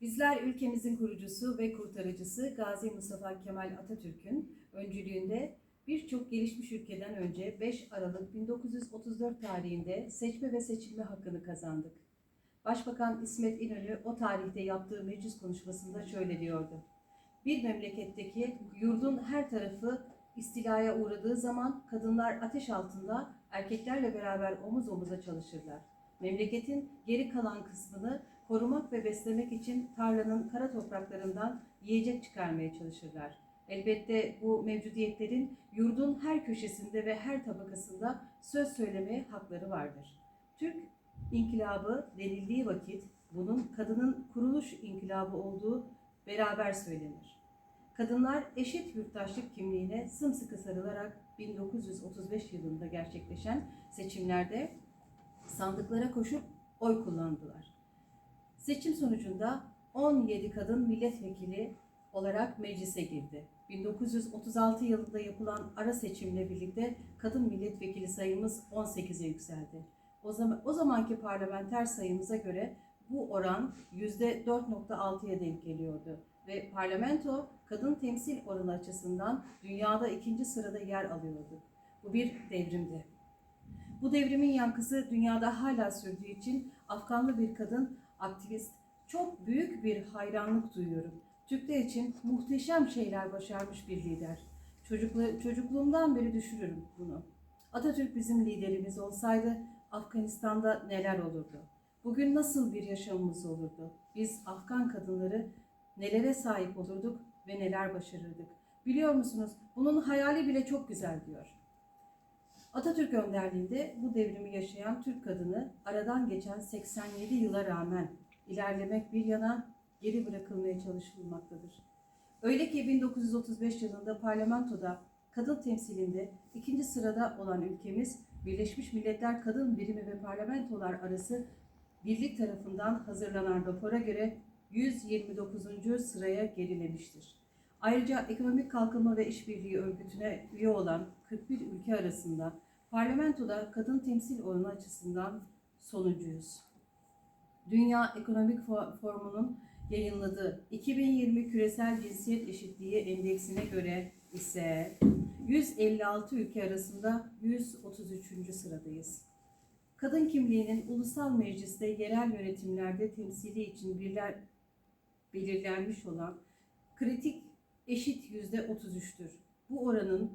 Bizler ülkemizin kurucusu ve kurtarıcısı Gazi Mustafa Kemal Atatürk'ün öncülüğünde birçok gelişmiş ülkeden önce 5 Aralık 1934 tarihinde seçme ve seçilme hakkını kazandık. Başbakan İsmet İnönü o tarihte yaptığı meclis konuşmasında şöyle diyordu. Bir memleketteki yurdun her tarafı istilaya uğradığı zaman kadınlar ateş altında erkeklerle beraber omuz omuza çalışırlar. Memleketin geri kalan kısmını korumak ve beslemek için tarlanın kara topraklarından yiyecek çıkarmaya çalışırlar. Elbette bu mevcudiyetlerin yurdun her köşesinde ve her tabakasında söz söylemeye hakları vardır. Türk inkılabı denildiği vakit bunun kadının kuruluş inkılabı olduğu beraber söylenir. Kadınlar eşit yurttaşlık kimliğine sımsıkı sarılarak 1935 yılında gerçekleşen seçimlerde sandıklara koşup oy kullandılar. Seçim sonucunda 17 kadın milletvekili olarak meclise girdi. 1936 yılında yapılan ara seçimle birlikte kadın milletvekili sayımız 18'e yükseldi. O zaman o zamanki parlamenter sayımıza göre bu oran %4.6'ya denk geliyordu ve parlamento kadın temsil oranı açısından dünyada ikinci sırada yer alıyordu. Bu bir devrimdi. Bu devrimin yankısı dünyada hala sürdüğü için Afganlı bir kadın aktivist çok büyük bir hayranlık duyuyorum. Türkler için muhteşem şeyler başarmış bir lider. Çocuklu, çocukluğumdan beri düşünürüm bunu. Atatürk bizim liderimiz olsaydı Afganistan'da neler olurdu? Bugün nasıl bir yaşamımız olurdu? Biz Afgan kadınları nelere sahip olurduk ve neler başarırdık? Biliyor musunuz? Bunun hayali bile çok güzel diyor. Atatürk önderliğinde bu devrimi yaşayan Türk kadını aradan geçen 87 yıla rağmen ilerlemek bir yana geri bırakılmaya çalışılmaktadır. Öyle ki 1935 yılında parlamentoda kadın temsilinde ikinci sırada olan ülkemiz Birleşmiş Milletler Kadın Birimi ve Parlamentolar arası birlik tarafından hazırlanan rapora göre 129. sıraya gerilemiştir. Ayrıca Ekonomik Kalkınma ve İşbirliği Örgütü'ne üye olan 41 ülke arasında parlamentoda kadın temsil oranı açısından sonuncuyuz. Dünya Ekonomik Fo- Forumu'nun yayınladığı 2020 Küresel Cinsiyet Eşitliği Endeksine göre ise 156 ülke arasında 133. sıradayız. Kadın kimliğinin ulusal mecliste yerel yönetimlerde temsili için birler, belirlenmiş olan kritik eşit yüzde 33'tür. Bu oranın